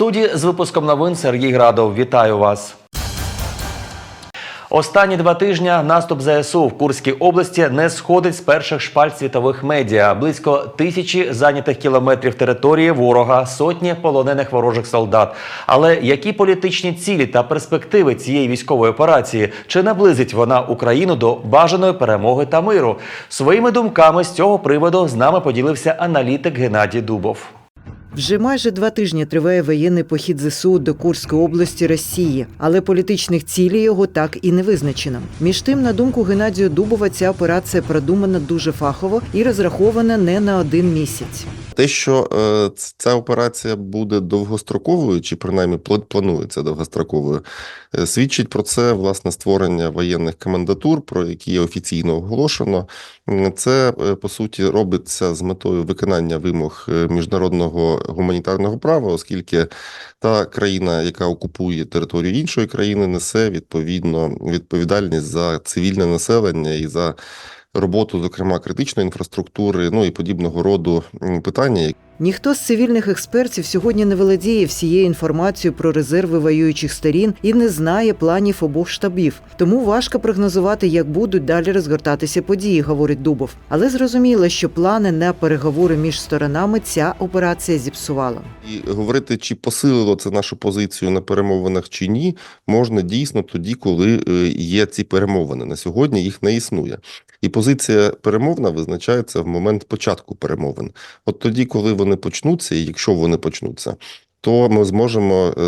студії з випуском новин Сергій Градов. Вітаю вас. Останні два тижні наступ ЗСУ в Курській області не сходить з перших шпальт світових медіа. Близько тисячі зайнятих кілометрів території ворога, сотні полонених ворожих солдат. Але які політичні цілі та перспективи цієї військової операції? Чи наблизить вона Україну до бажаної перемоги та миру? Своїми думками з цього приводу з нами поділився аналітик Геннадій Дубов. Вже майже два тижні триває воєнний похід ЗСУ до Курської області Росії, але політичних цілей його так і не визначено. Між тим, на думку Геннадія Дубова, ця операція продумана дуже фахово і розрахована не на один місяць. Те, що е, ця операція буде довгостроковою, чи принаймні пла- планується довгостроковою, е, свідчить про це власне створення воєнних комендатур, про які офіційно оголошено. Це е, по суті робиться з метою виконання вимог міжнародного гуманітарного права, оскільки та країна, яка окупує територію іншої країни, несе відповідно відповідальність за цивільне населення і за роботу, зокрема критичної інфраструктури, ну і подібного роду питання, Ніхто з цивільних експертів сьогодні не володіє всією інформацією про резерви воюючих сторін і не знає планів обох штабів. Тому важко прогнозувати, як будуть далі розгортатися події, говорить Дубов. Але зрозуміло, що плани на переговори між сторонами ця операція зіпсувала. І говорити, чи посилило це нашу позицію на перемовинах чи ні, можна дійсно тоді, коли е, є ці перемовини. На сьогодні їх не існує. І позиція перемовна визначається в момент початку перемовин. От тоді, коли вони почнуться, і якщо вони почнуться, то ми зможемо е,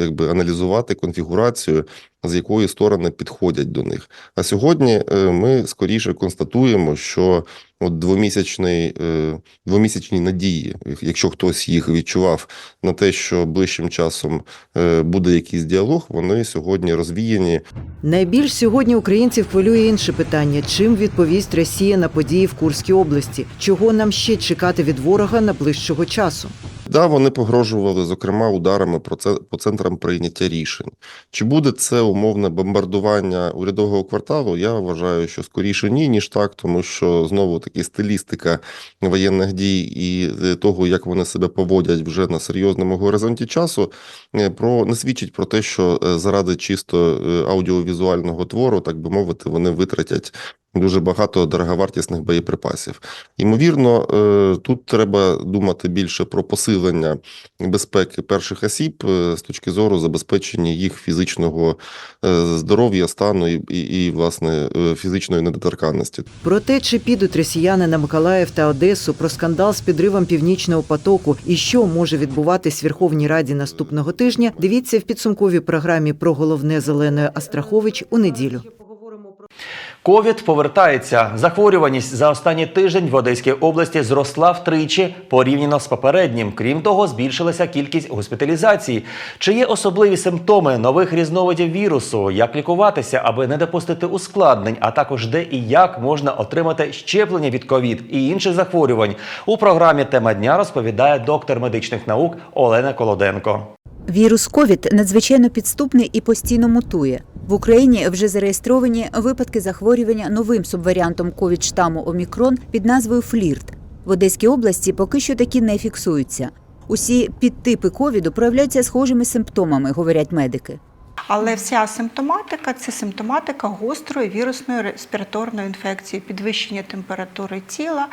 якби аналізувати конфігурацію, з якої сторони підходять до них. А сьогодні е, ми скоріше констатуємо, що от двомісячний, е, двомісячні надії, якщо хтось їх відчував на те, що ближчим часом е, буде якийсь діалог, вони сьогодні розвіяні. Найбільш сьогодні українців хвилює інше питання: чим відповість Росія на події в Курській області? Чого нам ще чекати від ворога найближчого часу? Да, вони погрожували, зокрема, ударами по центрам прийняття рішень. Чи буде це умовне бомбардування урядового кварталу? Я вважаю, що скоріше ні, ніж так, тому що знову таки стилістика воєнних дій і е, того, як вони себе поводять вже на серйозному горизонті часу, е, про не свідчить про те, що е, заради чисто аудіовізуального твору, так би мовити, вони витратять. Дуже багато дороговартісних боєприпасів. Ймовірно, е, тут треба думати більше про посилення безпеки перших осіб е, з точки зору забезпечення їх фізичного е, здоров'я, стану і, і, і власне фізичної недоторканності. Про те, чи підуть росіяни на Миколаїв та Одесу, про скандал з підривом північного потоку і що може відбуватись в Верховній Раді наступного тижня. Дивіться в підсумковій програмі про головне зеленої Астрахович у неділю. Ковід повертається. Захворюваність за останній тиждень в Одеській області зросла втричі порівняно з попереднім. Крім того, збільшилася кількість госпіталізацій. Чи є особливі симптоми нових різновидів вірусу? Як лікуватися, аби не допустити ускладнень, а також де і як можна отримати щеплення від ковід і інших захворювань? У програмі Тема дня розповідає доктор медичних наук Олена Колоденко. Вірус ковід надзвичайно підступний і постійно мутує. В Україні вже зареєстровані випадки захворювання новим субваріантом ковід штаму Омікрон під назвою Флірт. В Одеській області поки що такі не фіксуються. Усі підтипи ковіду проявляються схожими симптомами, говорять медики. Але вся симптоматика це симптоматика гострої вірусної респіраторної інфекції, підвищення температури тіла,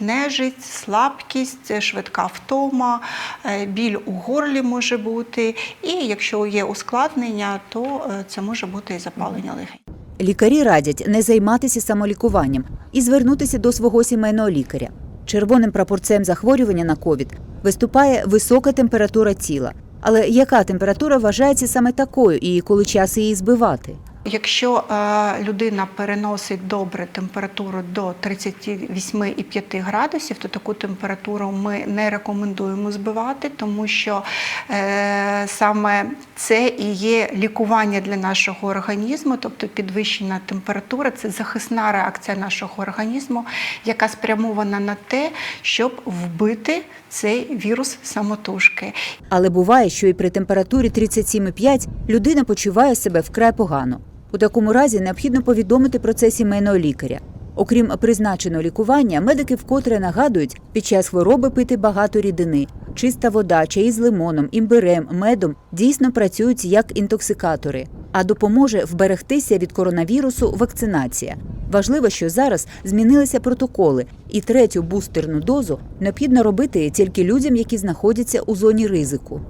нежить, слабкість, швидка втома, е, біль у горлі може бути. І якщо є ускладнення, то е, це може бути і запалення легень. Лікарі радять не займатися самолікуванням і звернутися до свого сімейного лікаря. Червоним прапорцем захворювання на ковід виступає висока температура тіла. Але яка температура вважається саме такою і коли час її збивати? Якщо е, людина переносить добре температуру до 38,5 градусів, то таку температуру ми не рекомендуємо збивати, тому що е, саме це і є лікування для нашого організму, тобто підвищена температура це захисна реакція нашого організму, яка спрямована на те, щоб вбити цей вірус самотужки. Але буває, що і при температурі 37,5 людина почуває себе вкрай погано. У такому разі необхідно повідомити про це сімейного лікаря. Окрім призначеного лікування, медики вкотре нагадують, під час хвороби пити багато рідини. Чиста вода, чаї з лимоном, імбирем, медом дійсно працюють як інтоксикатори, а допоможе вберегтися від коронавірусу вакцинація. Важливо, що зараз змінилися протоколи, і третю бустерну дозу необхідно робити тільки людям, які знаходяться у зоні ризику.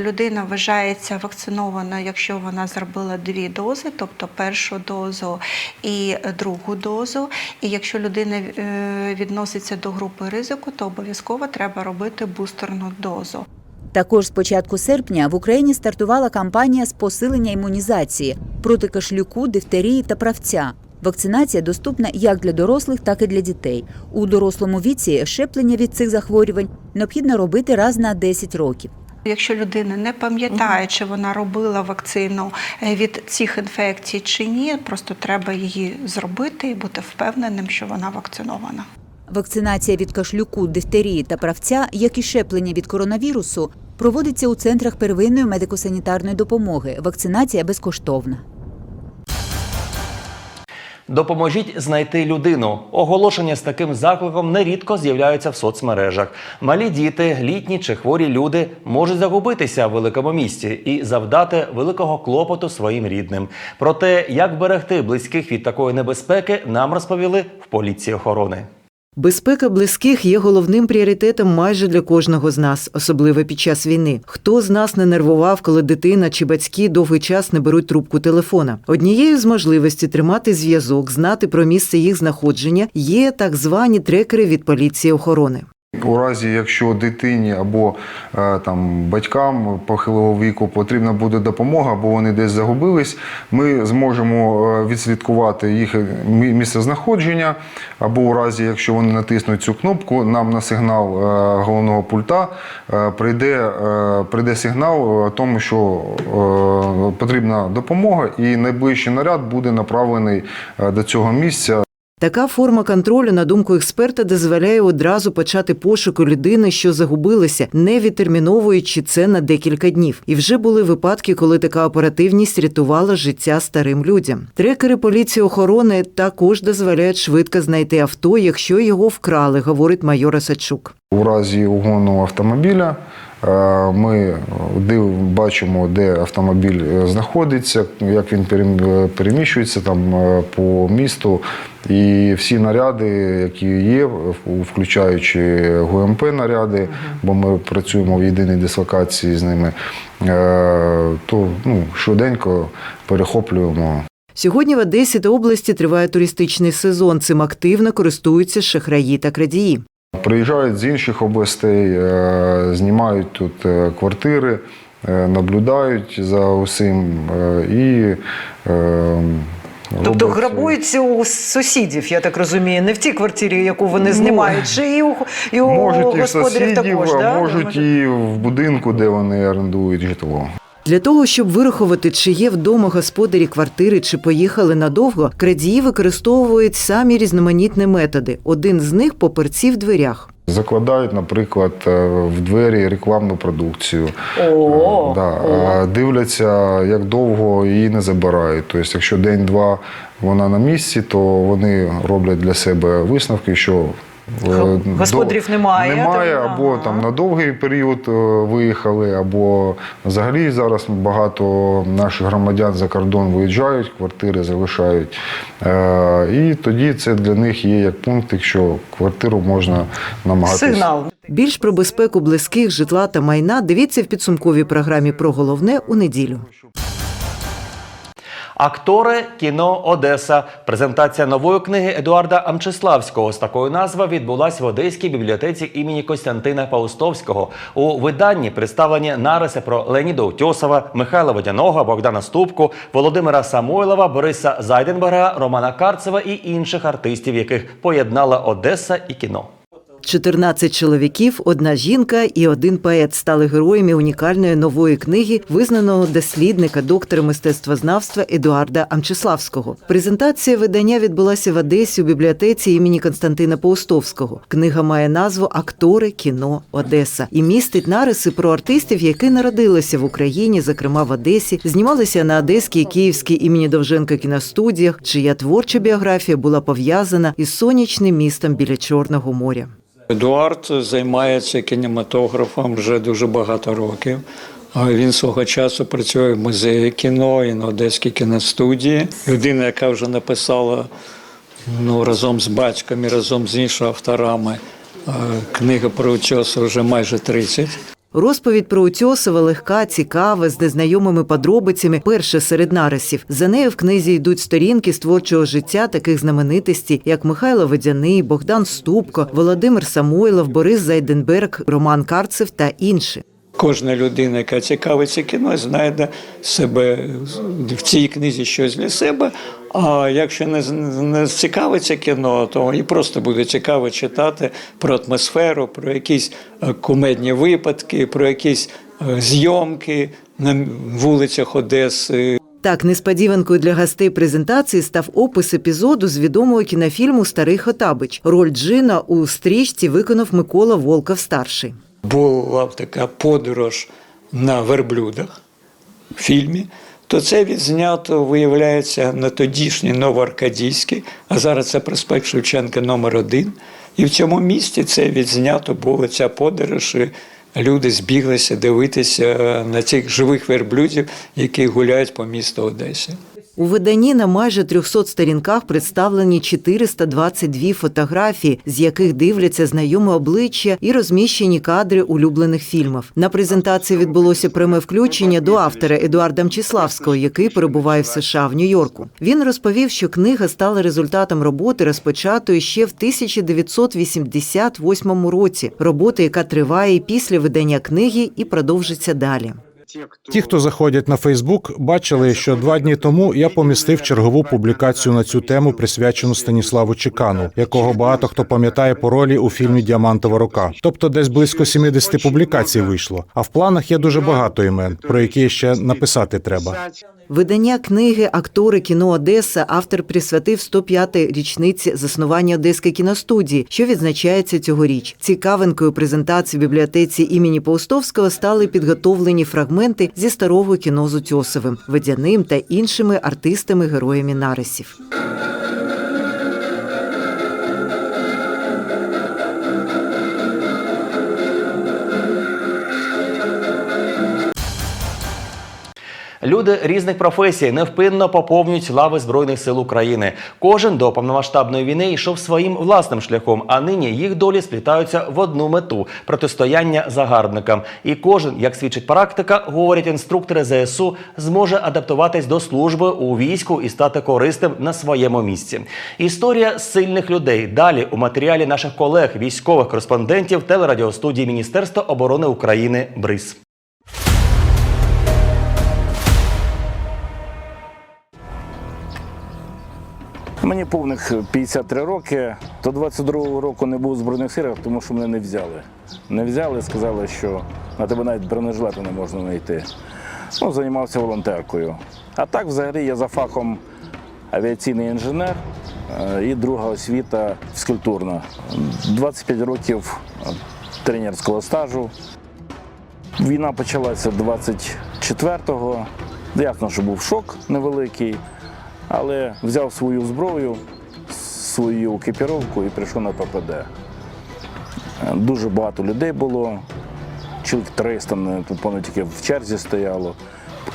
Людина вважається вакцинованою, якщо вона зробила дві дози, тобто першу дозу і другу дозу. І якщо людина е, відноситься до групи ризику, то обов'язково треба робити бустерну дозу. Також з початку серпня в Україні стартувала кампанія з посилення імунізації проти кашлюку, дифтерії та правця. Вакцинація доступна як для дорослих, так і для дітей. У дорослому віці щеплення від цих захворювань необхідно робити раз на 10 років. Якщо людина не пам'ятає, чи вона робила вакцину е, від цих інфекцій чи ні, просто треба її зробити і бути впевненим, що вона вакцинована. Вакцинація від кашлюку, дифтерії та правця, як і щеплення від коронавірусу, проводиться у центрах первинної медико-санітарної допомоги. Вакцинація безкоштовна. Допоможіть знайти людину. Оголошення з таким закликом нерідко з'являються в соцмережах. Малі діти, літні чи хворі люди можуть загубитися в великому місті і завдати великого клопоту своїм рідним. Про те, як берегти близьких від такої небезпеки, нам розповіли в поліції охорони. Безпека близьких є головним пріоритетом майже для кожного з нас, особливо під час війни. Хто з нас не нервував, коли дитина чи батьки довгий час не беруть трубку телефона? Однією з можливостей тримати зв'язок, знати про місце їх знаходження є так звані трекери від поліції охорони. У разі, якщо дитині або е, там батькам похилого віку потрібна буде допомога, або вони десь загубились, ми зможемо е, відслідкувати їх мі- місцезнаходження, або у разі, якщо вони натиснуть цю кнопку, нам на сигнал е, головного пульта е, прийде, е, прийде сигнал е, тому, що е, потрібна допомога, і найближчий наряд буде направлений е, до цього місця. Така форма контролю, на думку експерта, дозволяє одразу почати пошуку людини, що загубилася, не відтерміновуючи це на декілька днів. І вже були випадки, коли така оперативність рятувала життя старим людям. Трекери поліції охорони також дозволяють швидко знайти авто, якщо його вкрали, говорить майор Осадчук. У разі угону автомобіля ми див, бачимо, де автомобіль е, знаходиться, як він переміщується там е, по місту. І всі наряди, які є, включаючи ГУМП наряди, бо ми працюємо в єдиній дислокації з ними, е, то ну, швиденько перехоплюємо Сьогодні в Одесі та області триває туристичний сезон. Цим активно користуються шахраї та крадії. Приїжджають з інших областей, е, знімають тут е, квартири, е, наблюдають за усім і. Тобто грабуються у сусідів, я так розумію, не в тій квартирі, яку вони знімають, чи і у, і у Можуть і в господарів сусідів, також. да? можуть і в будинку, де вони орендують житло. Для того, щоб вирахувати, чи є вдома господарі квартири, чи поїхали надовго, крадії використовують самі різноманітні методи. Один з них паперці в дверях. Закладають, наприклад, е, в двері рекламну продукцію. О, Е, да. о. е, Дивляться, як довго її не забирають. Тобто, якщо день-два вона на місці, то вони роблять для себе висновки, що господарів немає, Немає, там, або ага. там на довгий період е, виїхали, або взагалі зараз багато наших громадян за кордон виїжджають, квартири залишають. Е, І тоді це для них є як пункт, якщо квартиру можна намагатися. Сигнал. Більш про безпеку близьких, житла та майна дивіться в підсумковій програмі про головне у неділю. Актори кіно Одеса. Презентація нової книги Едуарда Амчиславського з такою назвою відбулась в Одеській бібліотеці імені Костянтина Паустовського. У виданні представлені нариси про Леоніда Утьосова, Михайла Водяного, Богдана Ступку, Володимира Самойлова, Бориса Зайденберга, Романа Карцева і інших артистів, яких поєднала Одеса і кіно. 14 чоловіків, одна жінка і один поет стали героями унікальної нової книги визнаного дослідника, доктора мистецтвознавства Едуарда Амчиславського. Презентація видання відбулася в Одесі у бібліотеці імені Константина Паустовського. Книга має назву Актори кіно Одеса і містить нариси про артистів, які народилися в Україні, зокрема в Одесі, знімалися на Одеській і Київській імені Довженка кіностудіях, чия творча біографія була пов'язана із сонячним містом біля Чорного моря. Едуард займається кінематографом вже дуже багато років. Він свого часу працює в музеї кіно і на Одеській кіностудії. Людина, яка вже написала ну, разом з батьком і разом з іншими авторами е, книги про Учоса вже майже 30. Розповідь про Утьосова легка, цікава, з незнайомими подробицями. Перша серед нарисів. За нею в книзі йдуть сторінки з творчого життя таких знаменитостей, як Михайло Водяний, Богдан Ступко, Володимир Самойлов, Борис Зайденберг, Роман Карцев та інші. Кожна людина, яка цікавиться кіно, знайде себе в цій книзі щось для себе. А якщо не, не цікавиться кіно, то і просто буде цікаво читати про атмосферу, про якісь е, кумедні випадки, про якісь е, зйомки на вулицях Одеси, Так, несподіванкою для гостей презентації став опис епізоду з відомого кінофільму Старий Хотабич. Роль Джина у стрічці виконав Микола Волков старший. Була така подорож на верблюдах в фільмі, то це відзнято, виявляється, на тодішній Новоаркадійський, а зараз це проспект Шевченка номер один. І в цьому місті це відзнято було ця подорож. і Люди збіглися дивитися на цих живих верблюдів, які гуляють по місту Одесі. У виданні на майже 300 сторінках представлені 422 фотографії, з яких дивляться знайоме обличчя і розміщені кадри улюблених фільмів. На презентації відбулося пряме включення до автора Едуарда Мчиславського, який перебуває в США в Нью-Йорку. Він розповів, що книга стала результатом роботи, розпочатої ще в 1988 році. Робота, яка триває після видання книги і продовжиться далі. Ті, хто заходять на Фейсбук, бачили, що два дні тому я помістив чергову публікацію на цю тему, присвячену Станіславу Чекану, якого багато хто пам'ятає по ролі у фільмі Діамантова рука. Тобто, десь близько 70 публікацій вийшло. А в планах є дуже багато імен, про які ще написати треба. Видання книги Актори кіно Одеса автор присвятив 105-й річниці заснування Одеської кіностудії, що відзначається цьогоріч. Цікавинкою презентації в бібліотеці імені Паустовського стали підготовлені фрагменти зі старого кіно з Утьосовим, Ведяним та іншими артистами-героями нарисів. Люди різних професій невпинно поповнюють лави Збройних сил України. Кожен до повномасштабної війни йшов своїм власним шляхом, а нині їх долі сплітаються в одну мету протистояння загарбникам. І кожен, як свідчить практика, говорять інструктори ЗСУ, зможе адаптуватись до служби у війську і стати корисним на своєму місці. Історія сильних людей далі у матеріалі наших колег, військових кореспондентів телерадіостудії Міністерства оборони України БРИЗ. Мені повних 53 роки. До 22-го року не був у Збройних силах, тому що мене не взяли. Не взяли, сказали, що на тебе навіть бронежилету не можна знайти. Ну, займався волонтеркою. А так, взагалі, я за фахом авіаційний інженер е, і друга освіта фізкультурна. 25 років тренерського стажу. Війна почалася 24-го. Ясно, що був шок невеликий, але взяв свою зброю, свою екіпіровку і прийшов на ППД. Е, Дуже багато людей було, чоловік 300, не- тільки в черзі стояло.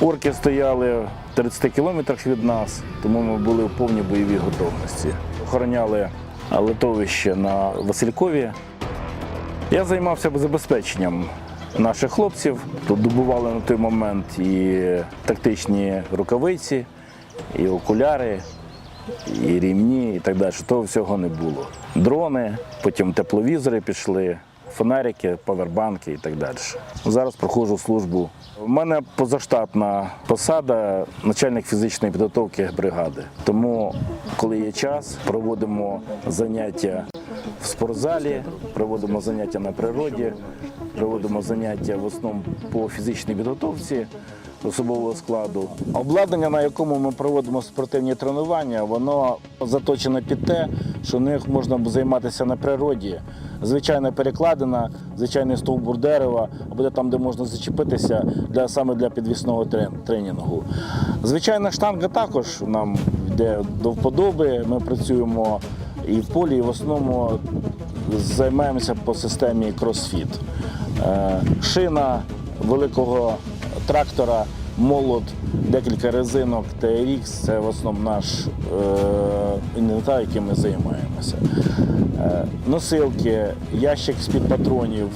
Орки стояли в 30 кілометрах від нас, тому ми були в повній бойовій готовності. Охороняли литовище на Василькові. Я займався забезпеченням наших хлопців. Тут добували на той момент і тактичні рукавиці, і окуляри, і рівні, і так далі. Того всього не було. Дрони, потім тепловізори пішли, фонарики, павербанки і так далі. Зараз проходжу службу. У мене позаштатна посада начальник фізичної підготовки бригади. Тому, коли є час, проводимо заняття в спортзалі, проводимо заняття на природі, проводимо заняття в основному по фізичній підготовці особового складу. Обладнання, на якому ми проводимо спортивні тренування, воно заточене під те, що них можна займатися на природі. Звичайна перекладина, звичайний стовбур дерева, або де там, де можна зачепитися для саме для підвісного тренінгу. Звичайна штанга також нам йде до вподоби. Ми працюємо і в полі, і в основному займаємося по системі CrossFit. Е, Шина великого трактора, молот, декілька резинок TRX – це в основному наш е, інвентар, яким ми займаємося. Е, носилки, ящик з-під патронів.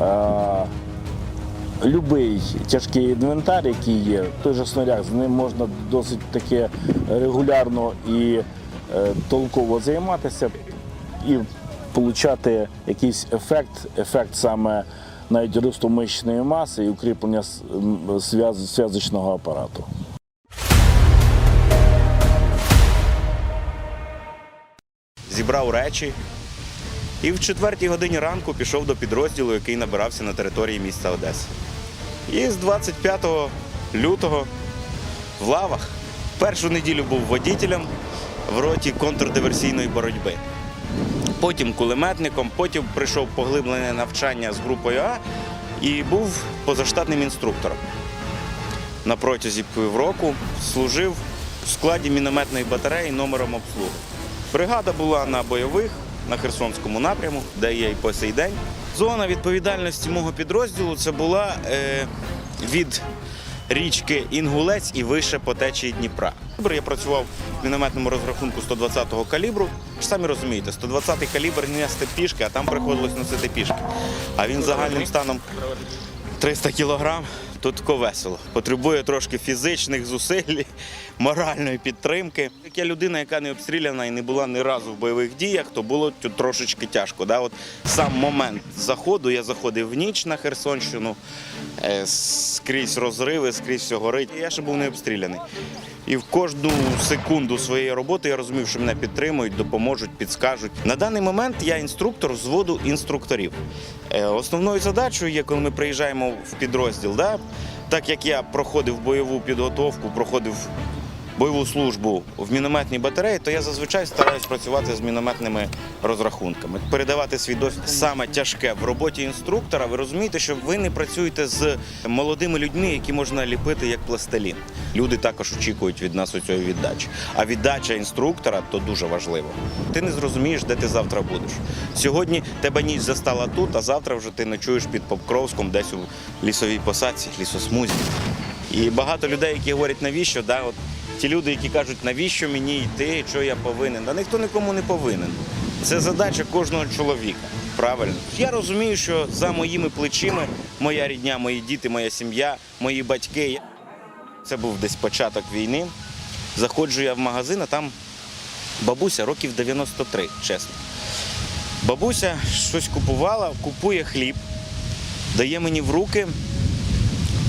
Е, Любий тяжкий інвентар, який є, той же снаряд, з ним можна досить таки регулярно і е, толково займатися і отримати якийсь ефект, ефект саме навіть росту мишечної маси і укріплення зв'язочного апарату. зібрав речі і в четвертій годині ранку пішов до підрозділу, який набирався на території міста Одеси. І з 25 лютого в лавах першу неділю був водітелем в роті контрдиверсійної боротьби. Потім кулеметником, потім прийшов поглиблене навчання з групою А і був позаштатним інструктором. На протязі півроку служив в складі мінометної батареї номером обслуги. Бригада була на бойових на Херсонському напряму, де є і по сей день. Зона відповідальності мого підрозділу це була е, від річки Інгулець і вище по течії Дніпра. Я працював в мінометному розрахунку 120-го калібру. Ж самі розумієте, 120-й калібр не нести пішки, а там приходилось носити пішки. А він загальним станом 300 кілограм, тут тако весело. Потребує трошки фізичних зусиль, моральної підтримки. Як я людина, яка не обстріляна і не була ні разу в бойових діях, то було трошечки тяжко. Да? От сам момент заходу, я заходив в ніч на Херсонщину, е, скрізь розриви, скрізь все горить. Я ще був не обстріляний. І в кожну секунду своєї роботи я розумів, що мене підтримують, допоможуть, підскажуть. На даний момент я інструктор зводу інструкторів. Е, Основною задачею є, коли ми приїжджаємо в підрозділ, да, так як я проходив бойову підготовку, проходив бойову службу в мінометній батареї, то я зазвичай стараюсь працювати з мінометними розрахунками, передавати свій досвід. Саме тяжке в роботі інструктора. Ви розумієте, що ви не працюєте з молодими людьми, які можна ліпити як пластилін. Люди також очікують від нас у оцієї віддачі. А віддача інструктора то дуже важливо. Ти не зрозумієш, де ти завтра будеш. Сьогодні тебе ніч застала тут, а завтра вже ти ночуєш під Покровськом, десь у лісовій посадці, лісосмузі. І багато людей, які говорять, навіщо, да, от ті люди, які кажуть, навіщо мені йти, що я повинен, да ніхто нікому не повинен. Це задача кожного чоловіка. Правильно, я розумію, що за моїми плечима моя рідня, мої діти, моя сім'я, мої батьки. Це був десь початок війни. Заходжу я в магазин, а там бабуся років 93, чесно. Бабуся щось купувала, купує хліб, дає мені в руки,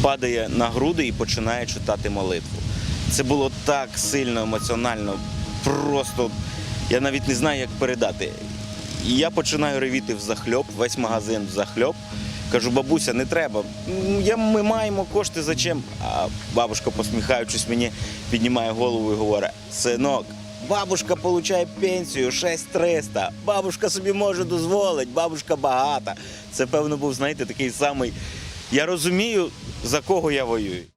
падає на груди і починає читати молитву. Це було так сильно емоціонально, просто я навіть не знаю, як передати. І я починаю ревіти взахльоб, весь магазин взахльоб. Кажу, бабуся, не треба. Я, ми маємо кошти зачем? А бабушка, посміхаючись, мені піднімає голову і говорить: синок, бабушка отримує пенсію 6300. Бабушка собі може дозволити, бабушка багата. Це, певно, був, знаєте, такий самий. Я розумію, за кого я воюю.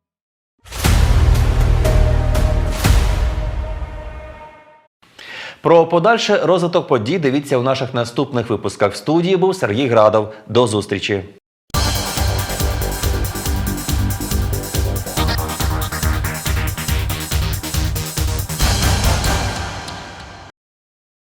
Про подальший розвиток подій дивіться у наших наступних випусках. В студії був Сергій Градов. До зустрічі.